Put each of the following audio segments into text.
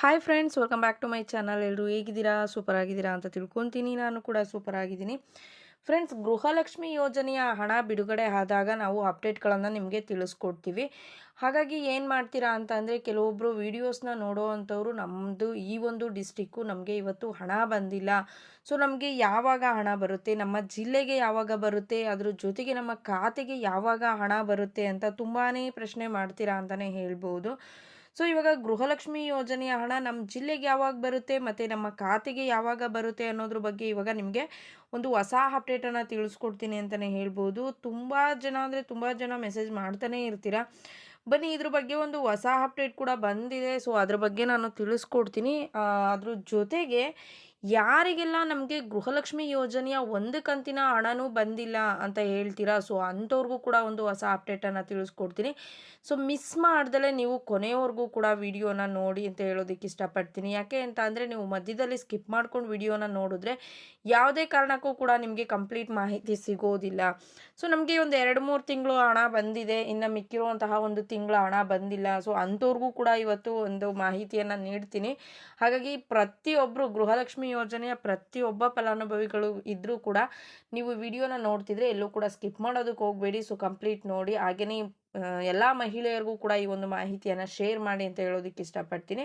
Hi friends welcome back to my channel ಎಲ್ಲರೂ ಹೇಗಿದ್ದೀರಾ? Super ಆಗಿದ್ದೀರಾ ಅಂತ ತಿಳ್ಕೊತೀನಿ. ನಾನು ಕೂಡ ಸೂಪರ್ ಆಗಿದ್ದೀನಿ. ಫ್ರೆಂಡ್ಸ್ ಗೃಹಲಕ್ಷ್ಮಿ ಯೋಜನೆಯ ಹಣ ಬಿಡುಗಡೆ ಆದಾಗ ನಾವು ಅಪ್ಡೇಟ್ಗಳನ್ನು ನಿಮಗೆ ತಿಳಿಸ್ಕೊಡ್ತೀವಿ. ಹಾಗಾಗಿ ಏನು ಮಾಡ್ತೀರಾ ಅಂತ ಅಂದರೆ ಕೆಲವೊಬ್ಬರು ವೀಡಿಯೋಸ್ನ ನೋಡೋವಂಥವ್ರು ನಮ್ಮದು ಈ ಒಂದು ಡಿಸ್ಟಿಕ್ಕು ನಮಗೆ ಇವತ್ತು ಹಣ ಬಂದಿಲ್ಲ. ಸೊ ನಮಗೆ ಯಾವಾಗ ಹಣ ಬರುತ್ತೆ, ನಮ್ಮ ಜಿಲ್ಲೆಗೆ ಯಾವಾಗ ಬರುತ್ತೆ, ಅದ್ರ ಜೊತೆಗೆ ನಮ್ಮ ಖಾತೆಗೆ ಯಾವಾಗ ಹಣ ಬರುತ್ತೆ ಅಂತ ತುಂಬಾ ಪ್ರಶ್ನೆ ಮಾಡ್ತೀರಾ ಅಂತಲೇ ಹೇಳ್ಬೋದು. ಸೊ ಇವಾಗ ಗೃಹಲಕ್ಷ್ಮಿ ಯೋಜನೆಯ ಹಣ ನಮ್ಮ ಜಿಲ್ಲೆಗೆ ಯಾವಾಗ ಬರುತ್ತೆ ಮತ್ತು ನಮ್ಮ ಖಾತೆಗೆ ಯಾವಾಗ ಬರುತ್ತೆ ಅನ್ನೋದ್ರ ಬಗ್ಗೆ ಇವಾಗ ನಿಮಗೆ ಒಂದು ಹೊಸ ಅಪ್ಡೇಟನ್ನು ತಿಳಿಸ್ಕೊಡ್ತೀನಿ ಅಂತಲೇ ಹೇಳ್ಬೋದು. ತುಂಬ ಜನ ಅಂದರೆ ತುಂಬ ಜನ ಮೆಸೇಜ್ ಮಾಡ್ತಾನೆ ಇರ್ತೀರಾ? ಬನ್ನಿ, ಇದ್ರ ಬಗ್ಗೆ ಒಂದು ಹೊಸ ಅಪ್ಡೇಟ್ ಕೂಡ ಬಂದಿದೆ. ಸೊ ಅದ್ರ ಬಗ್ಗೆ ನಾನು ತಿಳಿಸ್ಕೊಡ್ತೀನಿ. ಅದ್ರ ಜೊತೆಗೆ ಯಾರಿಗೆಲ್ಲ ನಮಗೆ ಗೃಹಲಕ್ಷ್ಮಿ ಯೋಜನೆಯ ಒಂದು ಕಂತಿನ ಹಣನೂ ಬಂದಿಲ್ಲ ಅಂತ ಹೇಳ್ತೀರಾ? ಸೊ ಅಂಥವ್ರಿಗೂ ಕೂಡ ಒಂದು ಹೊಸ ಅಪ್ಡೇಟನ್ನು ತಿಳಿಸ್ಕೊಡ್ತೀನಿ. ಸೊ ಮಿಸ್ ಮಾಡ್ದಲೇ ನೀವು ಕೊನೆಯವರೆಗೂ ಕೂಡ ವಿಡಿಯೋನ ನೋಡಿ ಅಂತ ಹೇಳೋದಕ್ಕೆ ಇಷ್ಟಪಡ್ತೀನಿ. ಯಾಕೆ ಅಂತ ಅಂದರೆ ನೀವು ಮಧ್ಯದಲ್ಲಿ ಸ್ಕಿಪ್ ಮಾಡ್ಕೊಂಡು ವಿಡಿಯೋನ ನೋಡಿದ್ರೆ ಯಾವುದೇ ಕಾರಣಕ್ಕೂ ಕೂಡ ನಿಮಗೆ ಕಂಪ್ಲೀಟ್ ಮಾಹಿತಿ ಸಿಗೋದಿಲ್ಲ. ಸೊ ನಮಗೆ ಒಂದು ಎರಡು ಮೂರು ತಿಂಗಳು ಹಣ ಬಂದಿದೆ. ಇನ್ನು ಮಿಕ್ಕಿರುವಂತಹ ಒಂದು ತಿಂಗಳ ಹಣ ಬಂದಿಲ್ಲ. ಸೊ ಅಂಥವ್ರಿಗೂ ಕೂಡ ಇವತ್ತು ಒಂದು ಮಾಹಿತಿಯನ್ನು ನೀಡ್ತೀನಿ. ಹಾಗಾಗಿ ಪ್ರತಿಯೊಬ್ಬರು ಗೃಹಲಕ್ಷ್ಮಿ ಯೋಜನೆಯ ಪ್ರತಿಯೊಬ್ಬ ಫಲಾನುಭವಿಗಳು ಇದ್ದರೂ ಕೂಡ ನೀವು ವಿಡಿಯೋನ ನೋಡ್ತಿದ್ರೆ ಎಲ್ಲೂ ಕೂಡ ಸ್ಕಿಪ್ ಮಾಡೋದಕ್ಕೆ ಹೋಗಬೇಡಿ. ಸೊ ಕಂಪ್ಲೀಟ್ ನೋಡಿ. ಹಾಗೆಯೇ ಎಲ್ಲ ಮಹಿಳೆಯರಿಗೂ ಕೂಡ ಈ ಒಂದು ಮಾಹಿತಿಯನ್ನು ಶೇರ್ ಮಾಡಿ ಅಂತ ಹೇಳೋದಕ್ಕೆ ಇಷ್ಟಪಡ್ತೀನಿ.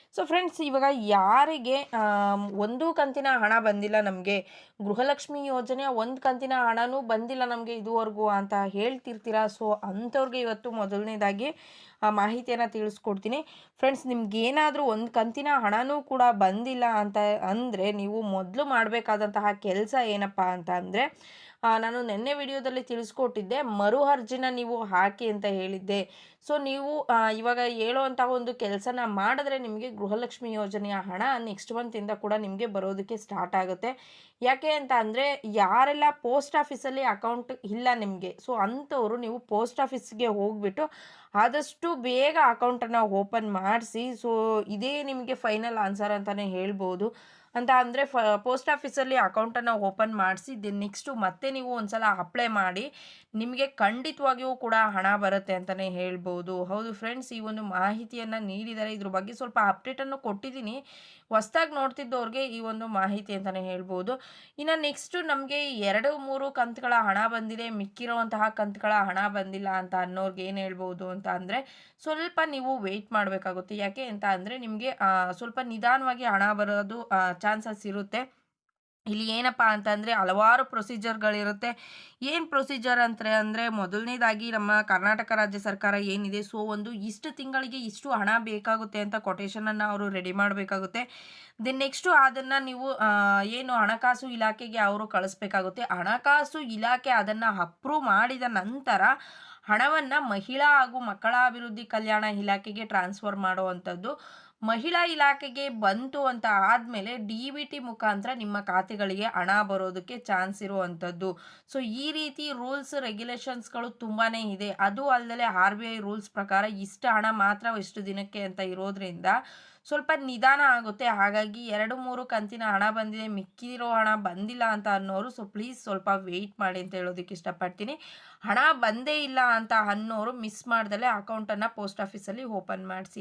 ಸೊ ಫ್ರೆಂಡ್ಸ್ ಇವಾಗ ಯಾರಿಗೆ ಒಂದು ಕಂತಿನ ಹಣ ಬಂದಿಲ್ಲ ನಮಗೆ, ಗೃಹಲಕ್ಷ್ಮಿ ಯೋಜನೆಯ ಒಂದು ಕಂತಿನ ಹಣನೂ ಬಂದಿಲ್ಲ ನಮಗೆ ಇದುವರೆಗೂ ಅಂತ ಹೇಳ್ತಿರ್ತೀರಾ? ಸೊ ಅಂಥವ್ರಿಗೆ ಇವತ್ತು ಮೊದಲನೇದಾಗಿ ಮಾಹಿತಿಯನ್ನು ತಿಳಿಸ್ಕೊಡ್ತೀನಿ. ಫ್ರೆಂಡ್ಸ್ ನಿಮ್ಗೇನಾದರೂ ಒಂದು ಕಂತಿನ ಹಣನೂ ಕೂಡ ಬಂದಿಲ್ಲ ಅಂತ, ಅಂದರೆ ನೀವು ಮೊದಲು ಮಾಡಬೇಕಾದಂತಹ ಕೆಲಸ ಏನಪ್ಪ ಅಂತ ಅಂದರೆ ನಾನು ನಿನ್ನೆ ವಿಡಿಯೋದಲ್ಲಿ ತಿಳಿಸ್ಕೊಟ್ಟಿದ್ದೆ ಮರು ಅರ್ಜಿನ ನೀವು ಹಾಕಿ ಅಂತ ಹೇಳಿದ್ದೆ. ಸೊ ನೀವು ಇವಾಗ ಹೇಳುವಂತಹ ಒಂದು ಕೆಲಸನ ಮಾಡಿದ್ರೆ ನಿಮಗೆ ಗೃಹಲಕ್ಷ್ಮಿ ಯೋಜನೆಯ ಹಣ ನೆಕ್ಸ್ಟ್ ಮಂತಿಂದ ಕೂಡ ನಿಮಗೆ ಬರೋದಕ್ಕೆ ಸ್ಟಾರ್ಟ್ ಆಗುತ್ತೆ. ಯಾಕೆ ಅಂತ ಅಂದರೆ ಯಾರೆಲ್ಲ ಪೋಸ್ಟ್ ಆಫೀಸಲ್ಲಿ ಅಕೌಂಟ್ ಇಲ್ಲ ನಿಮಗೆ ಸೊ ಅಂಥವರು ನೀವು ಪೋಸ್ಟ್ ಆಫೀಸ್ಗೆ ಹೋಗ್ಬಿಟ್ಟು ಆದಷ್ಟು ಬೇಗ ಅಕೌಂಟನ್ನು ಓಪನ್ ಮಾಡಿಸಿ ಸೊ ಇದೇ ನಿಮಗೆ ಫೈನಲ್ ಆನ್ಸರ್ ಅಂತಲೇ ಹೇಳ್ಬೋದು. ಅಂತ ಅಂದರೆ ಫ, ಪೋಸ್ಟ್ ಆಫೀಸಲ್ಲಿ ಅಕೌಂಟನ್ನು ಓಪನ್ ಮಾಡಿಸಿ ದೆನ್ ನೆಕ್ಸ್ಟು ಮತ್ತೆ ನೀವು ಒಂದು ಸಲ ಅಪ್ಲೈ ಮಾಡಿ, ನಿಮಗೆ ಖಂಡಿತವಾಗಿಯೂ ಕೂಡ ಹಣ ಬರುತ್ತೆ ಅಂತಲೇ ಹೇಳ್ಬೋದು. ಹೌದು ಫ್ರೆಂಡ್ಸ್ ಈ ಒಂದು ಮಾಹಿತಿಯನ್ನು ನೀಡಿದರೆ ಇದ್ರ ಬಗ್ಗೆ ಸ್ವಲ್ಪ ಅಪ್ಡೇಟನ್ನು ಕೊಟ್ಟಿದ್ದೀನಿ. ಹೊಸ್ದಾಗಿ ನೋಡ್ತಿದ್ದವ್ರಿಗೆ ಈ ಒಂದು ಮಾಹಿತಿ ಅಂತಲೇ ಹೇಳ್ಬೋದು. ಇನ್ನು ನೆಕ್ಸ್ಟು ನಮಗೆ ಎರಡು, ಮೂರು ಕಂತುಗಳ ಹಣ ಬಂದಿದೆ. ಮಿಕ್ಕಿರುವಂತಹ ಕಂತುಗಳ ಹಣ ಬಂದಿಲ್ಲ ಅಂತ ಅನ್ನೋರ್ಗೆ ಏನು ಹೇಳ್ಬೋದು ಅಂತ ಅಂದರೆ, ಸ್ವಲ್ಪ ನೀವು ವೆಯ್ಟ್ ಮಾಡಬೇಕಾಗುತ್ತೆ. ಯಾಕೆ ಅಂತ ಅಂದರೆ ನಿಮಗೆ ಸ್ವಲ್ಪ ನಿಧಾನವಾಗಿ ಹಣ ಬರೋದು ಚಾನ್ಸಸ್ ಇರುತ್ತೆ. ಇಲ್ಲಿ ಏನಪ್ಪ ಅಂತಂದರೆ ಹಲವಾರು ಪ್ರೊಸೀಜರ್ಗಳಿರುತ್ತೆ. ಏನು ಪ್ರೊಸೀಜರ್ ಅಂತ ಅಂದರೆ ಮೊದಲನೇದಾಗಿ ನಮ್ಮ ಕರ್ನಾಟಕ ರಾಜ್ಯ ಸರ್ಕಾರ ಏನಿದೆ, ಸೊ ಒಂದು ಇಷ್ಟು ತಿಂಗಳಿಗೆ ಇಷ್ಟು ಹಣ ಬೇಕಾಗುತ್ತೆ ಅಂತ ಕೊಟೇಶನನ್ನು ಅವರು ರೆಡಿ ಮಾಡಬೇಕಾಗುತ್ತೆ. ದೆನ್ ನೆಕ್ಸ್ಟು ಅದನ್ನು ನೀವು ಏನು ಹಣಕಾಸು ಇಲಾಖೆಗೆ ಅವರು ಕಳಿಸ್ಬೇಕಾಗುತ್ತೆ. ಹಣಕಾಸು ಇಲಾಖೆ ಅದನ್ನು ಅಪ್ರೂವ್ ಮಾಡಿದ ನಂತರ ಹಣವನ್ನು ಮಹಿಳಾ ಹಾಗೂ ಮಕ್ಕಳ ಅಭಿವೃದ್ಧಿ ಕಲ್ಯಾಣ ಇಲಾಖೆಗೆ ಟ್ರಾನ್ಸ್ಫರ್ ಮಾಡುವಂಥದ್ದು. ಮಹಿಳಾ ಇಲಾಖೆಗೆ ಬಂತು ಅಂತ ಆದಮೇಲೆ ಡಿ ಬಿ ಟಿ ಮುಖಾಂತರ ನಿಮ್ಮ ಖಾತೆಗಳಿಗೆ ಹಣ ಬರೋದಕ್ಕೆ ಚಾನ್ಸ್ ಇರುವಂಥದ್ದು. ಸೊ ಈ ರೀತಿ ರೂಲ್ಸ್, ರೆಗ್ಯುಲೇಷನ್ಸ್ಗಳು ತುಂಬಾ ಇದೆ. ಅದು ಅಲ್ಲದೆ ಆರ್ ಬಿ ಐ ರೂಲ್ಸ್ ಪ್ರಕಾರ ಇಷ್ಟು ಹಣ ಮಾತ್ರ ಇಷ್ಟು ದಿನಕ್ಕೆ ಅಂತ ಇರೋದ್ರಿಂದ ಸ್ವಲ್ಪ ನಿಧಾನ ಆಗುತ್ತೆ. ಹಾಗಾಗಿ ಎರಡು ಮೂರು ಕಂತಿನ ಹಣ ಬಂದಿದೆ, ಮಿಕ್ಕಿರೋ ಹಣ ಬಂದಿಲ್ಲ ಅಂತ ಅನ್ನೋರು ಸೊ ಪ್ಲೀಸ್ ಸ್ವಲ್ಪ ವೆಯ್ಟ್ ಮಾಡಿ ಅಂತ ಹೇಳೋದಕ್ಕೆ ಇಷ್ಟಪಡ್ತೀನಿ. ಹಣ ಬಂದೇ ಇಲ್ಲ ಅಂತ ಅನ್ನೋರು ಮಿಸ್ ಮಾಡ್ದಲೆ ಅಕೌಂಟನ್ನು ಪೋಸ್ಟ್ ಆಫೀಸಲ್ಲಿ ಓಪನ್ ಮಾಡಿಸಿ.